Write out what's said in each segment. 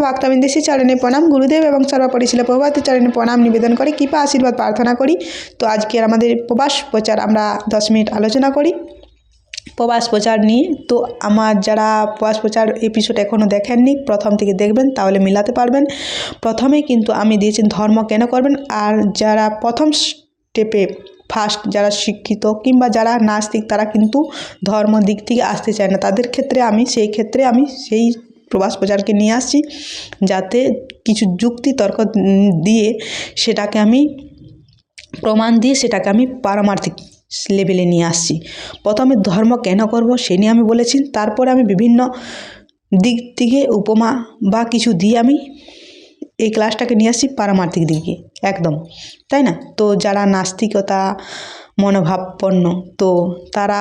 ভক্তবৃন্দেশী চরণে প্রণাম। গুরুদেব এবং সর্বোপরি ছিল প্রভাতী চরণে প্রণাম। নিবেদন করে, কৃপা, আশীর্বাদ, প্রার্থনা করি। তো আজকের আমাদের প্রবাস প্রচার আমরা দশ মিনিট আলোচনা করি। প্রবাস প্রচার নিয়ে। তো আমার যারা প্রবাস প্রচার এপিসোড এখনও দেখেননি, প্রথম থেকে দেখবেন, তাহলে মিলাতে পারবেন। প্রথমে কিন্তু আমি দিয়েছি ধর্ম কেন করবেন? আর যারা প্রথম স্টেপে ফার্স্ট যারা শিক্ষিত কিংবা যারা নাস্তিক, তারা কিন্তু ধর্ম দিক থেকে আসতে চায় না। তাদের ক্ষেত্রে আমি, সেই ক্ষেত্রে আমি সেই প্রবাস প্রচারকে নিয়ে আসছি যাতে কিছু যুক্তি তর্ক দিয়ে সেটাকে আমি প্রমাণ দিয়ে সেটাকে আমি পারমার্থিক লেভেলে নিয়ে আসছি। প্রথমে ধর্ম কেন করব সে নিয়ে আমি বলেছি, তারপরে আমি বিভিন্ন দিক থেকে উপমা বা কিছু দিয়ে আমি এই ক্লাসটাকে নিয়ে আসছি পারমার্থিক দিকে, একদম, তাই না? তো যারা নাস্তিকতা মনোভাবপন্ন তো তারা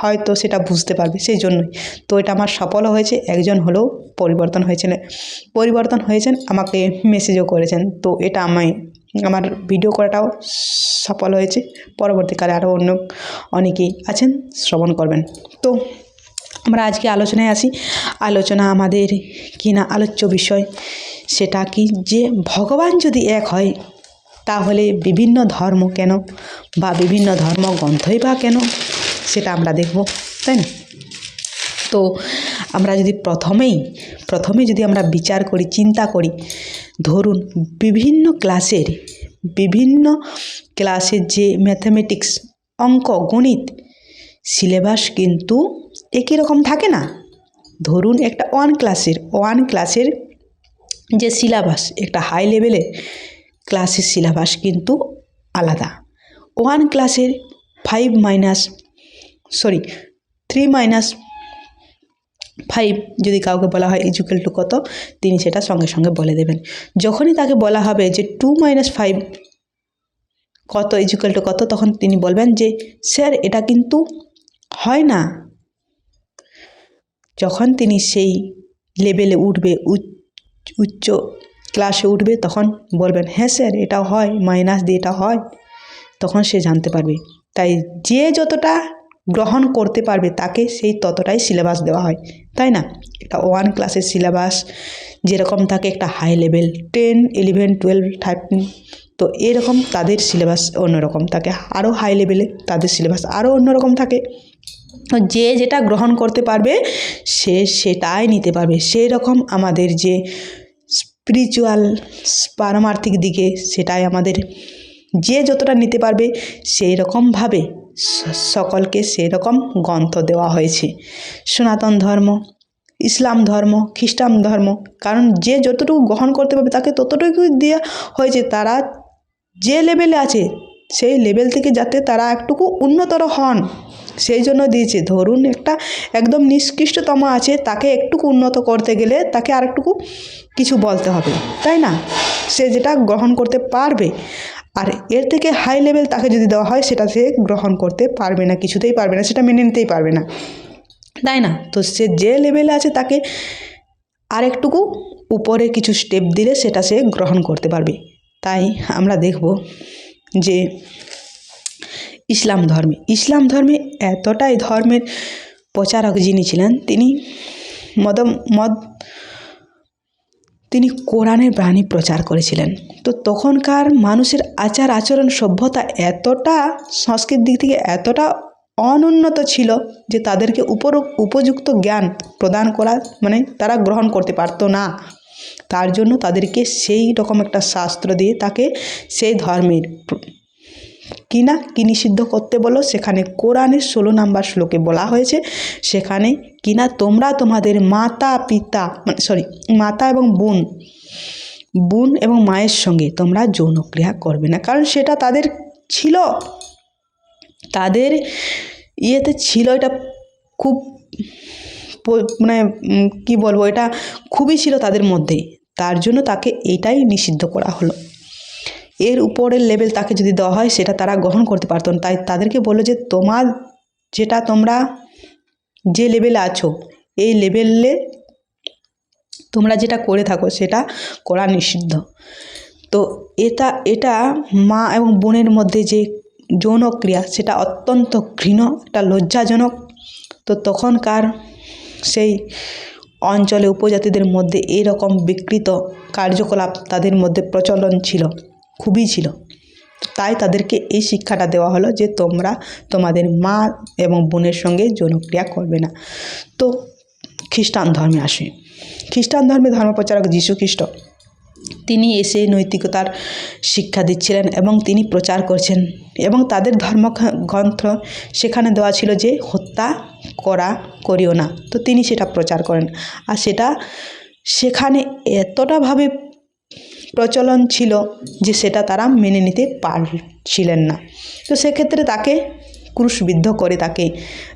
হয়তো সেটা বুঝতে পারবে, সেই জন্যই। তো এটা আমার সফলও হয়েছে, একজন হলেও পরিবর্তন হয়েছেন। পরিবর্তন হয়েছেন, আমাকে মেসেজও করেছেন। তো এটা আমি আমার ভিডিও করাটাও সফল হয়েছে। পরবর্তীকালে আরও অন্য অনেকেই আছেন, শ্রবণ করবেন। তো আমরা আজকে আলোচনায় আসি, আলোচনা আমাদের কিনা আলোচ্য বিষয় সেটা কি যে ভগবান যদি এক হয়, তাহলে বিভিন্ন ধর্ম কেন বা বিভিন্ন ধর্মগ্রন্থই বা কেন? সেটা আমরা দেখব, তাই না? তো আমরা যদি প্রথমেই প্রথমে যদি আমরা বিচার করি, চিন্তা করি, ধরুন বিভিন্ন ক্লাসের বিভিন্ন ক্লাসের যে ম্যাথামেটিক্স অঙ্ক, গণিত সিলেবাস কিন্তু একই রকম থাকে না। ধরুন একটা ওয়ান ক্লাসের ওয়ান ক্লাসের যে সিলেবাস একটা হাই লেভেলের ক্লাসের সিলেবাস কিন্তু আলাদা। ওয়ান ক্লাসের five minus sorry three minus five যদি কাউকে বলা হয় ইজুকাল টু কত, তিনি সেটা সঙ্গে সঙ্গে বলে দেবেন। যখনই তাকে বলা হবে যে টু মাইনাস ফাইভ কত ইজুকাল টু কত, তখন তিনি বলবেন যে স্যার এটা কিন্তু হয় না। যখন তিনি সেই লেভেলে উঠবে, উচ্চ- ক্লাসে উঠবে, তখন বলবেন হ্যাঁ স্যার এটা হয় মাইনাস দিয়ে এটা হয়। তখন সে জানতে পারবে। তাই যে যতটা গ্রহণ করতে পারবে, তাকে সেই ততটাই সিলেবাস দেওয়া হয়, তাই না? একটা ওয়ান ক্লাসের সিলেবাস যেরকম থাকে একটা high level ten eleven twelve thirteen তো এরকম তাদের সিলেবাস অন্যরকম থাকে। আরও হাই লেভেলে তাদের সিলেবাস আরও অন্যরকম থাকে। যে যেটা গ্রহণ করতে পারবে, সে সেটাই নিতে পারবে। সেই রকম আমাদের যে স্পিরিচুয়াল পারমার্থিক দিকে সেটাই আমাদের যে যতটা নিতে পারবে সেই রকমভাবে সকলকে সেই রকম গ্রন্থ দেওয়া হয়েছে। সনাতন ধর্ম, ইসলাম ধর্ম, খ্রিস্টান ধর্ম, কারণ যে যতটুকু গ্রহণ করতে পারবে তাকে ততটুকু দেওয়া হয়েছে। তারা যে লেভেলে আছে, সেই লেভেল থেকে যাতে তারা একটুকু উন্নতর হন, সেই জন্য দিয়েছে। ধরুন একটা একদম নিষ্কৃষ্টতম আছে, তাকে একটুকু উন্নত করতে গেলে তাকে আরেকটুকু কিছু বলতে হবে, তাই না? সে যেটা গ্রহণ করতে পারবে আর এর থেকে হাই লেভেল তাকে যদি দেওয়া হয়, সেটা সে গ্রহণ করতে পারবে না, কিছুতেই পারবে না, সেটা মেনে নিতেই পারবে না। তাই না? তো সে যে লেভেলে আছে, তাকে আরেকটুকু উপরে কিছু স্টেপ দিলে সেটা সে গ্রহণ করতে পারবে। তাই আমরা দেখব যে ইসলাম ধর্মে ইসলাম ধর্মে এতটাই ধর্মের প্রচারক যিনি ছিলেন, তিনি মদ মদ তিনি কোরআনের বাণী প্রচার করেছিলেন। তো তখনকার মানুষের আচার আচরণ, সভ্যতা এতটা, সংস্কৃতির দিক থেকে এতটা অনুন্নত ছিল যে তাদেরকে উপর, উপযুক্ত জ্ঞান প্রদান করা মানে তারা গ্রহণ করতে পারতো না। তার জন্য তাদেরকে সেই রকম একটা শাস্ত্র দিয়ে তাকে সেই ধর্মের প্র- কি নিষিদ্ধ করতে বলো, সেখানে কোরআনের ষোলো নাম্বার শ্লোকে বলা হয়েছে, সেখানে কিনা তোমরা তোমাদের মাতা, পিতা মানে সরি মাতা এবং বোন বোন এবং মায়ের সঙ্গে তোমরা যৌনক্রিয়া করবে না। কারণ সেটা তাদের ছিল, তাদের ইয়েতে ছিল, এটা খুব মানে কি বলব, এটা খুবই ছিল তাদের মধ্যে, তার জন্য তাকে এটাই নিষিদ্ধ করা হলো। এর উপরের লেভেল তাকে যদি দেওয়া হয়, সেটা তারা গ্রহণ করতে পারতো না। তাই তাদেরকে বলল যে, তোমার যেটা তোমরা যে লেভেলে আছো, এই লেভেলে তোমরা যেটা করে থাকো, সেটা করা নিষিদ্ধ। তো এটা এটা মা এবং বোনের মধ্যে যে যৌন ক্রিয়া, সেটা অত্যন্ত ঘৃণ একটা লজ্জাজনক। তো তখনকার সেই অঞ্চলে উপজাতিদের মধ্যে এরকম বিকৃত কার্যকলাপ তাদের মধ্যে প্রচলন ছিল। খুবই ছিল। তাই তাদেরকে এই শিক্ষাটা দেওয়া হলো যে তোমরা তোমাদের মা এবং বোনের সঙ্গে যৌনক্রিয়া করবে না। তো খ্রিস্টান ধর্মে আসে। খ্রিস্টান ধর্মে ধর্মপ্রচারক যীশু খ্রিস্ট তিনি এসে নৈতিকতার শিক্ষা দিচ্ছিলেন এবং তিনি প্রচার করছেন এবং তাদের ধর্ম গ্রন্থ সেখানে দেওয়া ছিল যে হত্যা করা করিও না। তো তিনি সেটা প্রচার করেন। আর সেটা সেখানে এতটাভাবে প্রচলন ছিল যে সেটা তারা মেনে নিতে পারছিলেন না। তো সেক্ষেত্রে তাকে ক্রুশবিদ্ধ করে তাকে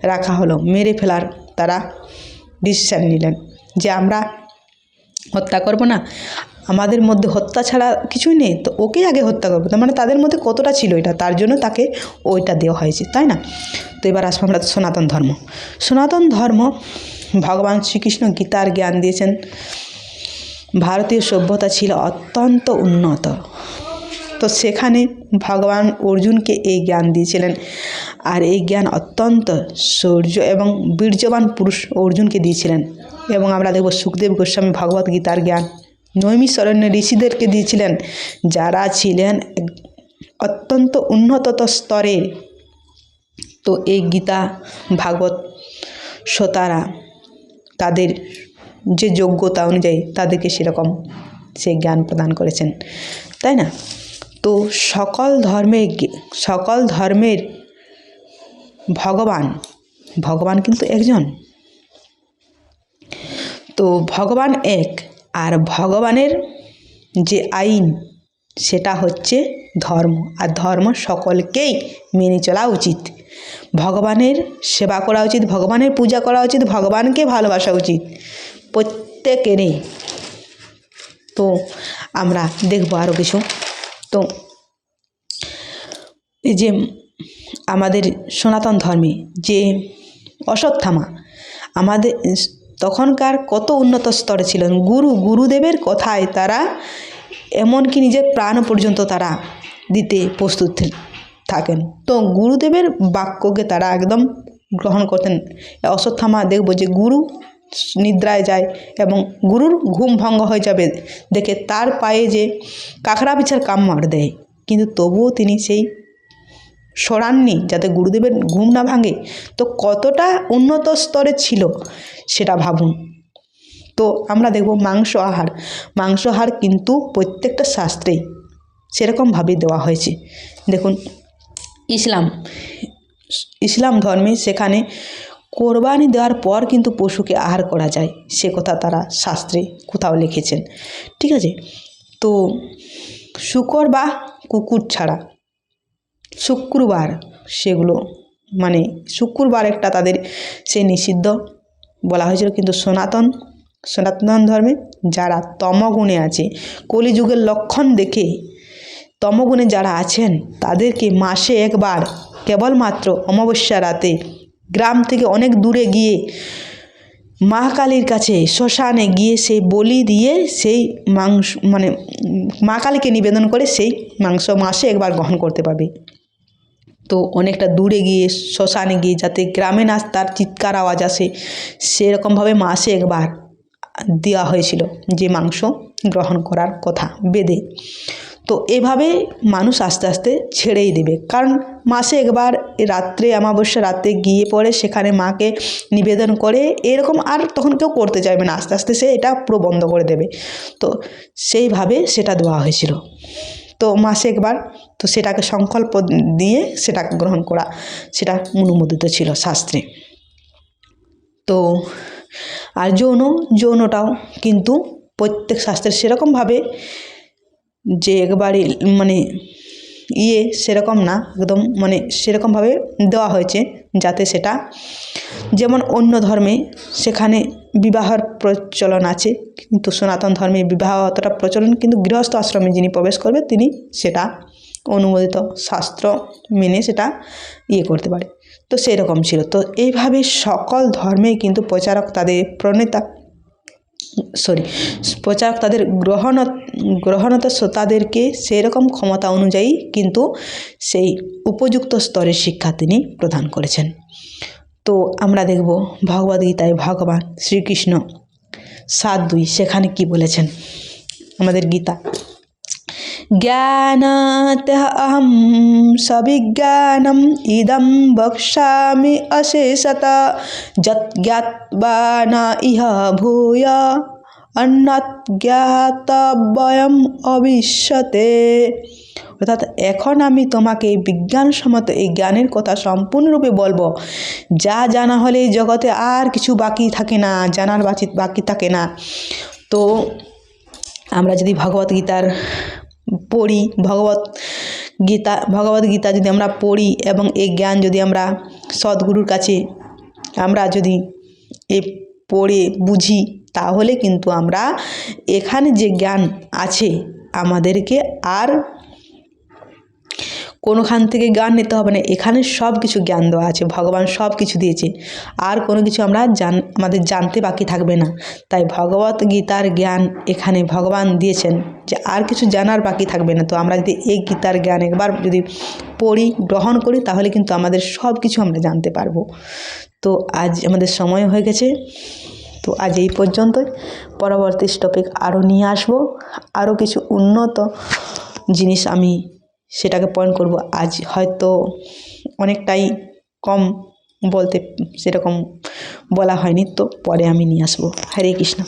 রাখা হলো, মেরে ফেলার তারা ডিসিশান নিলেন যে আমরা হত্যা করব না। আমাদের মধ্যে হত্যা ছাড়া কিছুই নেই, তো ওকেই আগে হত্যা করব। তার মানে তাদের মধ্যে কতটা ছিল এটা? তার জন্য তাকে ওইটা দেওয়া হয়েছে, তাই না? তো এবার আসব আমরা সনাতন ধর্ম। সনাতন ধর্ম ভগবান শ্রীকৃষ্ণ গীতার জ্ঞান দিয়েছেন। ভারতীয় সভ্যতা ছিল অত্যন্ত উন্নত। তো সেখানে ভগবান অর্জুনকে এই জ্ঞান দিয়েছিলেন। আর এই জ্ঞান অত্যন্ত শৌর্য এবং বীর্যবান পুরুষ অর্জুনকে দিয়েছিলেন। এবং আমরা দেখব সুখদেব গোস্বামী ভগবত গীতার জ্ঞান। নৈমিষরণ্য ঋষিদেরকে দিয়েছিলেন, যারা ছিলেন অত্যন্ত উন্নতত স্তরের তো এই গীতা, ভাগবত শ্রোতারা তাদের যে যোগ্যতা অনুযায়ী তাদেরকে সেরকম সে জ্ঞান প্রদান করেছেন, তাই না? তো সকল ধর্মের সকল ধর্মের ভগবান ভগবান কিন্তু একজন। তো ভগবান এক, আর ভগবানের যে আইন, সেটা হচ্ছে ধর্ম, আর ধর্ম সকলকেই মেনে চলা উচিত। ভগবানের সেবা করা উচিত, ভগবানের পূজা করা উচিত, ভগবানকে ভালোবাসা উচিত। প্রত্যেকেরই। তো আমরা দেখব আরও কিছু। তো এই যে আমাদের সনাতন ধর্মে যে অশ্বত্থামা আমাদের তখনকার কত উন্নত স্তরে ছিলেন, গুরু, গুরুদেবের কথায় তারা এমনকি নিজের প্রাণ পর্যন্ত তারা দিতে প্রস্তুত থাকেন। তো গুরুদেবের বাক্যকে তারা একদম গ্রহণ করতেন। অশ্বত্থামা দেখব যে গুরু নিদ্রায় যায় এবং গুরুর ঘুম ভঙ্গ হয়ে যাবে দেখে তার পায়ে যে কাঁকড়া বিছার কামড় দেয়। কিন্তু তবুও তিনি সেই সরাননি যাতে গুরুদেবের ঘুম না ভাঙে। তো কতটা উন্নত স্তরে ছিল সেটা ভাবুন। তো আমরা দেখব মাংস আহার। মাংস আহার কিন্তু প্রত্যেকটা শাস্ত্রেই সেরকমভাবে দেওয়া হয়েছে। দেখুন, ইসলাম। ইসলাম ধর্মে সেখানে কোরবানি দেওয়ার পর কিন্তু পশুকে আহার করা যায়। সে কথা তারা শাস্ত্রে কোথাও লিখেছেন। ঠিক আছে? তো শুকর বা কুকুর ছাড়া শুক্রবার সেগুলো মানে শুক্রবার একটা তাদের সে নিষিদ্ধ বলা হয়েছিল কিন্তু সনাতন সনাতন ধর্মে যারা তমগুণে আছে, কলিযুগের লক্ষণ দেখে তমগুণে যারা আছেন, তাদেরকে মাসে একবার কেবলমাত্র অমাবস্যা রাতে গ্রাম থেকে অনেক দূরে গিয়ে মা কালীর কাছে শ্মশানে গিয়ে সেই বলি দিয়ে সেই মাংস মানে মা কালীকে নিবেদন করে সেই মাংস মাসে একবার গ্রহণ করতে পারবে। তো অনেকটা দূরে গিয়ে শ্মশানে গিয়ে যাতে গ্রামে না তার চিৎকার আওয়াজ আসে, সেরকমভাবে মাসে একবার দেওয়া হয়েছিল যে মাংস গ্রহণ করার কথা, বেদে। তো এভাবে মানুষ আস্তে আস্তে ছেড়েই দেবে। কারণ মাসে একবার রাত্রে, অমাবস্যা রাতে গিয়ে পরে সেখানে মাকে নিবেদন করে, এরকম আর তখন কেউ করতে চাইবে না। আস্তে আস্তে সে এটা পুরো বন্ধ করে দেবে। তো সেইভাবে সেটা দেওয়া হয়েছিল। তো মাসে একবার তো সেটাকে সংকল্প দিয়ে সেটা গ্রহণ করা, সেটা অনুমোদিত ছিল শাস্ত্রে। তো আর যৌন, যৌনটাও কিন্তু প্রত্যেক শাস্ত্রের সেরকমভাবে যে একবারে মানে ইয়ে সেরকম না, একদম মানে সেরকমভাবে দেওয়া হয়েছে যাতে সেটা যেমন অন্য ধর্মে সেখানে বিবাহর প্রচলন আছে, কিন্তু সনাতন ধর্মে বিবাহ অতটা প্রচলন কিন্তু গৃহস্থ আশ্রমে যিনি প্রবেশ করবে তিনি সেটা অনুমোদিত শাস্ত্র মেনে সেটা ইয়ে করতে পারে। তো সেই রকম ছিল। তো এইভাবে সকল ধর্মে কিন্তু প্রচারক তাদের প্রণেতা সরি, প্রচারক তাদের গ্রহণ, গ্রহণত শ্রোতাদেরকে সেই রকম ক্ষমতা অনুযায়ী কিন্তু সেই উপযুক্ত স্তরের শিক্ষা তিনি প্রদান করেছেন। তো আমরা দেখব ভগবদ্গীতায় ভগবান শ্রীকৃষ্ণ সাত দুই সেখানে কি বলেছেন। আমাদের গীতা। জ্ঞানাত অহম সবিজ্ঞানম ইদম বক্ষ্যামি অশেষত যৎ জ্ঞাত্বা না ইহ ভূয় অন্যৎ জ্ঞাতব্যয়ম অবিশ্যতে অর্থাৎ এখন আমি তোমাকে বিজ্ঞানসম্মত এই জ্ঞানের কথা সম্পূর্ণরূপে বলব। যা জানা হলে জগতে আর কিছু বাকি থাকে না, জানার বাকি থাকে না। তো আমরা যদি ভগবত গীতার পড়ি, ভগবত গীতা ভগবত গীতা যদি আমরা পড়ি এবং এই জ্ঞান যদি আমরা সদ্গুরুর কাছে আমরা যদি এ পড়ে বুঝি, তাহলে কিন্তু আমরা এখানে যে জ্ঞান আছে, আমাদেরকে আর কোনোখান থেকে জ্ঞান নিতে হবে না। এখানে সব কিছু জ্ঞান দেওয়া আছে, ভগবান সব কিছু দিয়েছে। আর কোনো কিছু আমরা জান, আমাদের জানতে বাকি থাকবে না। তাই ভগবত গীতার জ্ঞান এখানে ভগবান দিয়েছেন যে আর কিছু জানার বাকি থাকবে না। তো আমরা যদি এই গীতার জ্ঞান একবার যদি পড়ি, গ্রহণ করি, তাহলে কিন্তু আমাদের সব কিছু আমরা জানতে পারব। তো আজ আমাদের সময় হয়ে গেছে। তো আজ এই পর্যন্তই। পরবর্তী টপিক আরও নিয়ে আসব। আরও কিছু উন্নত জিনিস আমি সেটাকে পয়েন্ট করব। আজ হয়তো অনেকটাই কম বলতে সেরকম বলা হয়নি, তো পরে আমি নিয়ে আসব। হরে কৃষ্ণ।